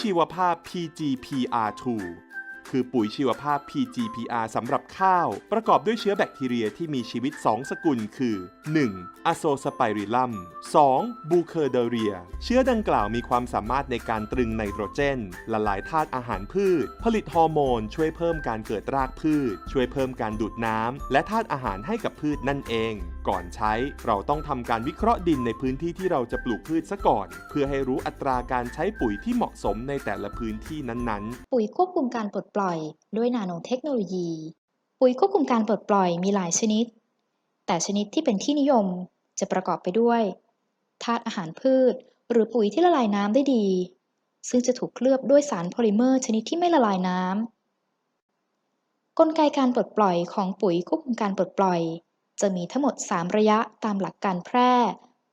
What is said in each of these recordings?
ชีวภาพ PGPR2 คือปุ๋ยชีวภาพ PGPR สำหรับข้าว ประกอบด้วยเชื้อแบคทีเรียที่มีชีวิต 2 สกุลคือ 1. อโซสไปริลัม 2. บูเคอร์เดเรีย เชื้อดังกล่าวมีความสามารถในการตรึงไนโตรเจน ละลายธาตุอาหารพืช ผลิตฮอร์โมน ช่วยเพิ่มการเกิดรากพืช ช่วยเพิ่มการดูดน้ำและธาตุอาหารให้กับพืชนั่นเองก่อนใช้เราต้องทำการวิเคราะห์ดินในพื้นที่ที่เราจะปลูกพืชซะก่อน เพื่อให้รู้อัตราการใช้ปุ๋ยที่เหมาะสมในแต่ละพื้นที่นั้นๆ ปุ๋ยควบคุมการปลดปล่อยด้วยนาโนเทคโนโลยี ปุ๋ยควบคุมการปลดปล่อยมีหลายชนิด แต่ชนิดที่เป็นที่นิยมจะประกอบไปด้วยธาตุอาหารพืช หรือปุ๋ยที่ละลายน้ำได้ดี ซึ่งจะถูกเคลือบด้วยสารโพลิเมอร์ชนิดที่ไม่ละลายน้ำกลไกการปลดปล่อยของปุ๋ยควบคุมการปลดปล่อย จะมีทั้งหมด 3 ระยะตามหลักการแพร่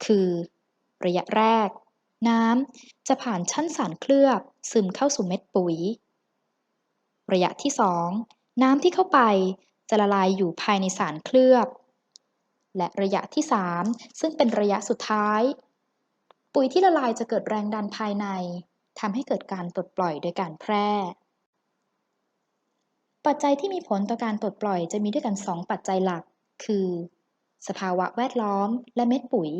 คือ ระยะแรก น้ำจะผ่านชั้นสารเคลือบ ซึมเข้าสู่เม็ดปุ๋ย ระยะที่ 2 น้ำที่เข้าไปจะละลายอยู่ภายในสารเคลือบ และระยะที่ 3 ซึ่งเป็นระยะสุดท้าย ปุ๋ยที่ละลายจะเกิดแรงดันภายในทำให้เกิดการปลดปล่อยโดยการแพร่ ปัจจัยที่มีผลต่อการปลดปล่อยจะมีด้วยกัน 2 ปัจจัยหลัก คือ สภาวะแวดล้อมและเม็ดปุ๋ย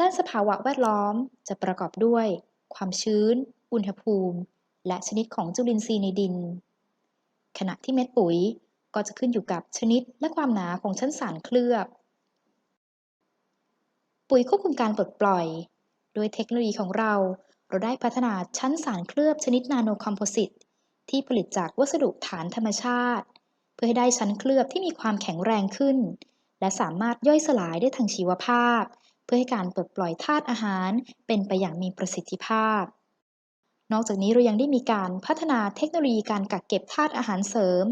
ด้านสภาวะแวดล้อมจะประกอบด้วย ความชื้น อุณหภูมิ และชนิดของจุลินทรีย์ในดิน ขณะที่เม็ดปุ๋ยก็จะขึ้นอยู่กับชนิดและความหนาของชั้นสารเคลือบ ปุ๋ยควบคุมการปลดปล่อย โดยเทคโนโลยีของเรา เราได้พัฒนาชั้นสารเคลือบชนิดนาโนคอมโพสิตที่ผลิตจากวัสดุฐานธรรมชาติ เพื่อให้ได้ชั้นเคลือบที่มีความแข็งแรงขึ้น และสามารถย่อยสลายได้ทางชีวภาพ เพื่อให้การปลดปล่อยธาตุอาหารเป็นไปอย่างมีประสิทธิภาพ นอกจากนี้เรายังได้มีการพัฒนาเทคโนโลยีการกักเก็บธาตุอาหารเสริม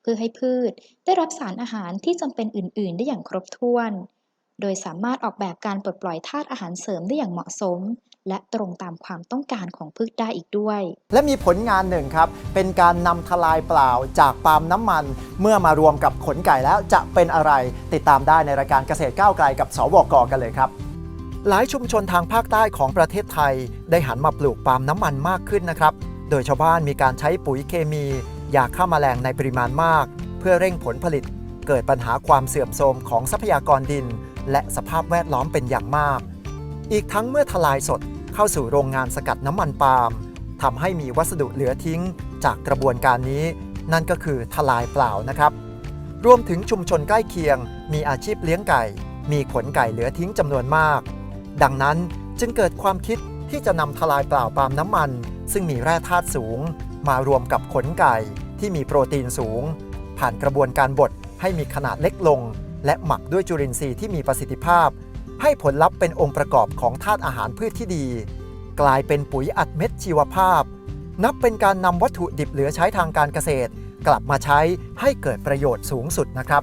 เพื่อให้พืชได้รับสารอาหารที่จำเป็นอื่น ๆ ได้อย่างครบถ้วน โดยสามารถออกแบบการปลดปล่อยธาตุอาหารเสริมได้อย่างเหมาะสม และตรงตามความต้องการของพืชได้อีกด้วย และมีผลงานหนึ่งครับ เป็นการนำทลายเปล่าจากปาล์มน้ำมัน เมื่อมารวมกับขนไก่แล้วจะเป็นอะไร ติดตามได้ในรายการเกษตรก้าวไกลกับสวกกันเลยครับหลายชุมชนทางภาคใต้ของประเทศไทย ได้หันมาปลูกปาล์มน้ำมันมากขึ้นนะครับ โดยชาวบ้านมีการใช้ปุ๋ยเคมี ยาฆ่าแมลงในปริมาณมาก เพื่อเร่งผลผลิต เกิดปัญหาความเสื่อมโทรมของทรัพยากรดิน และสภาพแวดล้อมเป็นอย่างมาก อีกทั้งเมื่อทลายสดเข้าสู่โรงงานสกัดน้ำมันปาล์มทำให้มีวัสดุเหลือทิ้งจากกระบวนการนี้ นั่นก็คือทลายเปล่านะครับ รวมถึงชุมชนใกล้เคียง มีอาชีพเลี้ยงไก่ มีขนไก่เหลือทิ้งจำนวนมาก ดังนั้นจึงเกิดความคิดที่จะนำทลายเปล่าปาล์มน้ำมัน ซึ่งมีแร่ธาตุสูง มารวมกับขนไก่ที่มีโปรตีนสูง ผ่านกระบวนการบดให้มีขนาดเล็กลง และหมักด้วยจุลินทรีย์ที่มีประสิทธิภาพ ให้ผลลัพธ์เป็นองค์ประกอบของธาตุอาหารพืชที่ดี กลายเป็นปุ๋ยอัดเม็ดชีวภาพ นับเป็นการนำวัตถุดิบเหลือใช้ทางการเกษตร กลับมาใช้ให้เกิดประโยชน์สูงสุดนะครับ